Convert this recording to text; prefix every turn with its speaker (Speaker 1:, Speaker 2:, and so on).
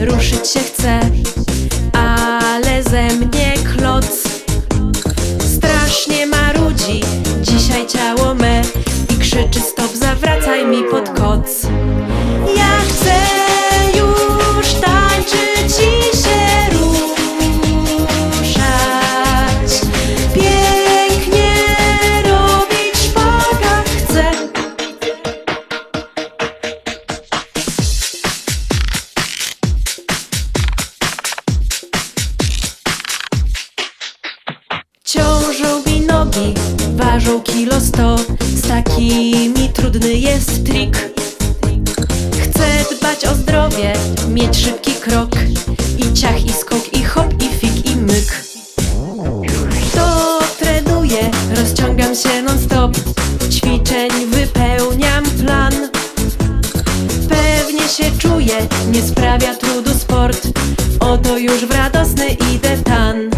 Speaker 1: Ruszyć się chcę, ale ze mnie kloc. Strasznie marudzi dzisiaj ciało me I krzyczy stop zawracaj mi pod koc. Kilo sto. Z takimi trudny jest trik. Chcę dbać o zdrowie, mieć szybki krok. I ciach, i skok, i hop, i fik, i myk. To trenuję, rozciągam się non stop Ćwiczeń wypełniam plan. Pewnie się czuję, nie sprawia trudu sport. Oto już w radosny idę tan